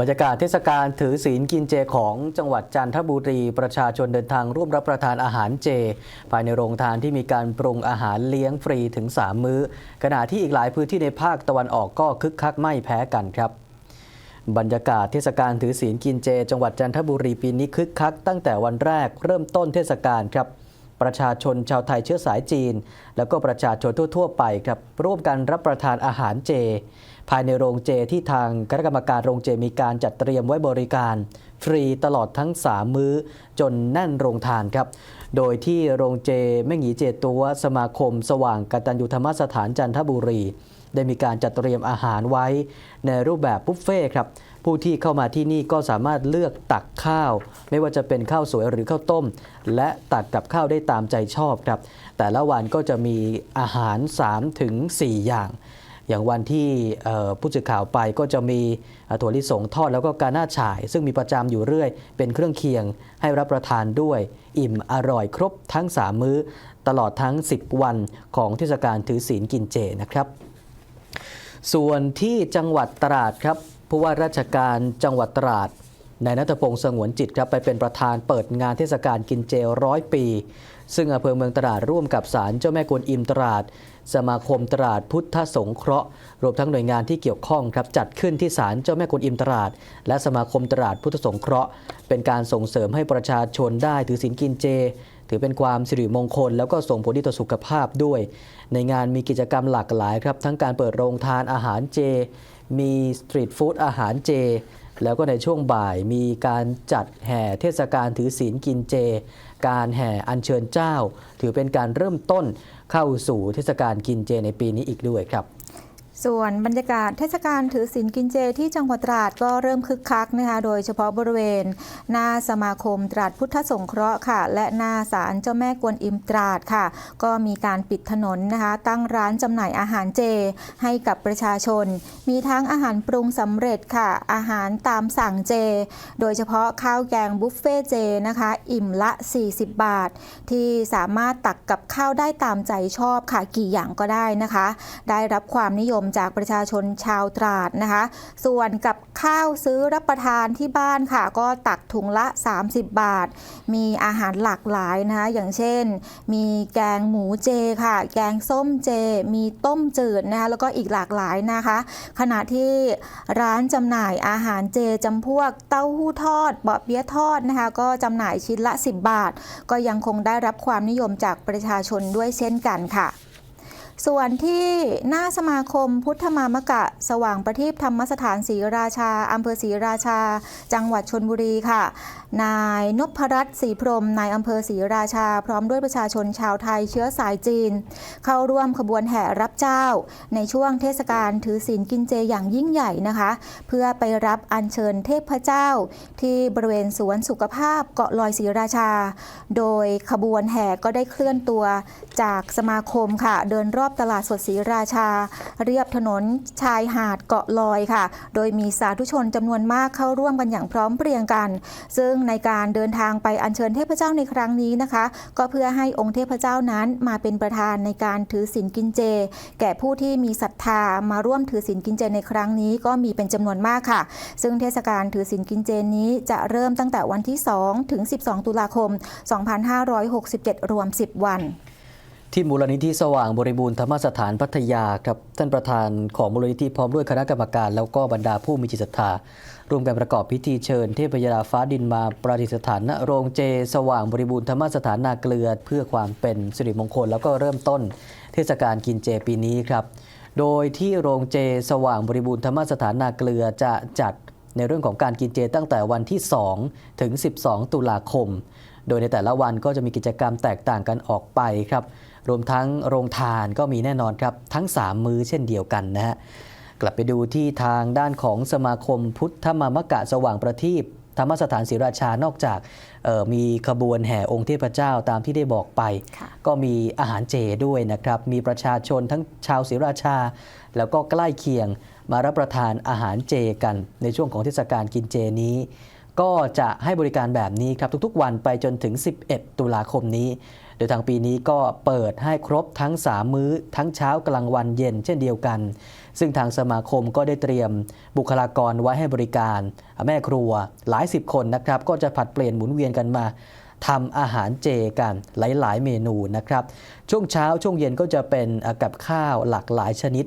บรรยากาศเทศกาลถือศีลกินเจของจังหวัดจันทบุรี ประชาชนเดินทางร่วมรับประทานอาหารเจ ภายในโรงทานที่มีการปรุงอาหารเลี้ยงฟรีถึง 3 มื้อ ขณะที่อีกหลายพื้นที่ในภาคตะวันออกก็คึกคักไม่แพ้กันครับบรรยากาศเทศกาลถือศีลกินเจ จังหวัดจันทบุรีปีนี้คึกคักตั้งแต่วันแรกเริ่มต้นเทศกาลครับ ประชาชนชาวไทยเชื้อสายจีน แล้วก็ประชาชนทั่ว ๆ ไปครับร่วมกันรับประทานอาหารเจ ภายในโรงเจที่ทางคณะกรรมการโรงเจมีการจัดเตรียมไว้บริการ ฟรีตลอดทั้ง 3 มื้อจนแน่นโรงทานครับ โดยที่โรงเจแม่หงีเจตัวสมาคม สว่างกตัญญูธรรมสถานจันทบุรี ได้มีการจัดเตรียมอาหารไว้ในรูปแบบบุฟเฟ่ครับผู้ที่เข้ามาที่นี่ก็สามารถเลือกตักข้าว ไม่ว่าจะเป็นข้าวสวยหรือข้าวต้ม และตักกับข้าวได้ตามใจชอบครับ แต่ละวันก็จะมีอาหาร 3-4ถึง4อย่าง อย่างวันที่ผู้สื่อข่าวไปก็จะมีถั่วลิสงทอดแล้วก็กาหน้าฉ่าย ซึ่งมีประจำอยู่เรื่อย เป็นเครื่องเคียงให้รับประทานด้วย อิ่มอร่อยครบทั้ง 3 มื้อ ตลอดทั้ง 10 วันของเทศกาลถือศีลกินเจนะครับ ส่วนที่จังหวัดตราดครับผู้ว่าราชการจังหวัดตราดนายนัทพงศ์สงวนจิตครับไปเป็นประธานเปิดงานเทศกาลกินเจร้อยปี ซึ่งอำเภอเมืองตราดร่วมกับศาลเจ้าแม่กวนอิมตราด สมาคมตราดพุทธสงเคราะห์ รวมทั้งหน่วยงานที่เกี่ยวข้องครับจัดขึ้นที่ศาลเจ้าแม่กวนอิมตราด และสมาคมตราดพุทธสงเคราะห์ เป็นการส่งเสริมให้ประชาชนได้ถือศีลกินเจ ถือเป็นความสิริมงคล แล้วก็ส่งผลดีต่อสุขภาพด้วย ในงานมีกิจกรรมหลากหลายครับ ทั้งการเปิดโรงทานอาหารเจ มีสตรีทฟู้ดอาหารเจ แล้วก็ในช่วงบ่ายมีการจัดแห่เทศกาลถือศีลกินเจ การแห่อัญเชิญเจ้า ถือเป็นการเริ่มต้นเข้าสู่เทศกาลกินเจในปีนี้อีกด้วยครับ ส่วนบรรยากาศเทศกาลถือศีลกินเจที่จังหวัดตราดก็เริ่มคึกคักนะคะ โดยเฉพาะบริเวณ หน้าสมาคมตราดพุทธสงเคราะห์ค่ะ และหน้าศาลเจ้าแม่กวนอิมตราดค่ะ ก็มีการปิดถนนนะคะ ตั้งร้านจำหน่ายอาหารเจ ให้กับประชาชน มีทั้งอาหารปรุงสำเร็จค่ะ อาหารตามสั่งเจ โดยเฉพาะข้าวแกงบุฟเฟ่เจนะคะ อิ่มละ 40 บาท ที่สามารถตักกับข้าวได้ตามใจชอบค่ะกี่อย่างก็ได้นะคะ ได้รับความนิยมจากประชาชนชาวตราดนะคะ ส่วนกับข้าวซื้อรับประทานที่บ้านค่ะ ก็ตักถุงละ 30 บาท มีอาหารหลากหลายนะคะ อย่างเช่น มีแกงหมูเจค่ะ แกงส้มเจ มีต้มจืดนะคะ แล้วก็อีกหลากหลายนะคะ ขณะที่ร้านจำหน่ายอาหารเจจำพวกเต้าหู้ทอดเบาะเปี๊ยะทอดนะคะ ก็จำหน่ายชิ้นละ 10 บาท ก็ยังคงได้รับความนิยมจากประชาชนด้วยเช่นกันค่ะ ส่วนที่หน้าสมาคมพุทธมามกะ สว่างประทีปธรรมสถานศรีราชาอำเภอศรีราชา จังหวัดชนบุรีค่ะ นายนพรัตน์ศรีพรมนายอำเภอศรีราชา พร้อมด้วยประชาชนชาวไทยเชื้อสายจีน เข้าร่วมขบวนแห่รับเจ้า ในช่วงเทศกาลถือศีลกินเจอย่างยิ่งใหญ่นะคะ เพื่อไปรับอัญเชิญเทพเจ้า ที่บริเวณสวนสุขภาพเกาะลอยศรีราชา โดยขบวนแห่ก็ได้เคลื่อนตัวจากสมาคมค่ะเดินรอบตลาดสดศรีราชา เรียบถนนชายหาดเกาะลอยค่ะ โดยมีสาธุชนจำนวนมากเข้าร่วมกันอย่างพร้อมเพรียงกัน ซึ่งในการเดินทางไปอัญเชิญเทพเจ้าในครั้งนี้นะคะ ก็เพื่อให้องค์เทพเจ้านั้นมาเป็นประธานในการถือศีลกินเจ แก่ผู้ที่มีศรัทธามาร่วมถือศีลกินเจในครั้งนี้ก็มีเป็นจำนวนมากค่ะ ซึ่งเทศกาลถือศีลกินเจนี้จะเริ่มตั้งแต่วันที่ 2 ถึง 12 ตุลาคม 2567 รวม 10 วัน ที่มูลนิธิสว่างบริบูรณ์ธรรมสถานพัทยาครับท่านประธานของมูลนิธิพร้อมด้วยคณะกรรมการ แล้วก็บรรดาผู้มีจิตศรัทธาร่วมกันประกอบพิธีเชิญเทพยดาฟ้าดินมาประดิษฐานณโรงเจ สว่างบริบูรณ์ธรรมสถานนาเกลือ เพื่อความเป็นสิริมงคล แล้วก็เริ่มต้นเทศกาลกินเจปีนี้ครับ โดยที่โรงเจสว่างบริบูรณ์ธรรมสถานนาเกลือจะจัดในเรื่องของการกินเจตั้งแต่วันที่ 2 ถึง 12 ตุลาคม โดยในแต่ละวันก็จะมีกิจกรรมแตกต่างกันออกไปครับ รวมทั้งโรงทานก็มีแน่นอนครับ ทั้ง 3 มื้อเช่นเดียวกันนะฮะกลับไปดูที่ทางด้านของสมาคมพุทธมามกะสว่างประทีปธรรมสถานศรีราชานอกจากเอ่อมีขบวนแห่องค์เทพเจ้าตามที่ได้บอกไปค่ะก็มีอาหารเจด้วยนะครับ มีประชาชนทั้งชาวศรีราชา แล้วก็ใกล้เคียงมารับประทานอาหารเจกันในช่วงของเทศกาลกินเจนี้ ก็จะให้บริการแบบนี้ครับทุกๆ วันไปจนถึง 11 ตุลาคมนี้ โดยทางปีนี้ก็เปิดให้ครบทั้ง 3 มื้อ ทั้งเช้ากลางวันเย็นเช่นเดียวกัน ซึ่งทางสมาคมก็ได้เตรียมบุคลากรไว้ให้บริการ แม่ครัวหลายสิบคนนะครับก็จะผัดเปลี่ยนหมุนเวียนกันมา ทำอาหารเจกันหลาย ๆ เมนูนะครับ ช่วงเช้าช่วงเย็นก็จะเป็นกับข้าวหลากหลายชนิด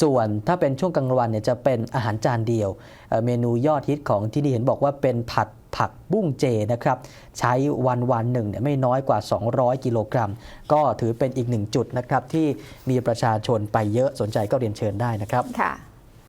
ส่วนถ้าเป็นช่วงกลางวันเนี่ยจะเป็นอาหารจานเดียวเอ่อเมนูยอดฮิตของที่นี่เห็นบอกว่าเป็นผัดผักบุ้งเจนะครับ ใช้วันวันหนึ่งเนี่ยไม่น้อยกว่า 200 กิโลกรัม ก็ถือเป็นอีกหนึ่งจุดนะครับที่มีประชาชนไปเยอะสนใจก็เรียนเชิญได้นะครับค่ะ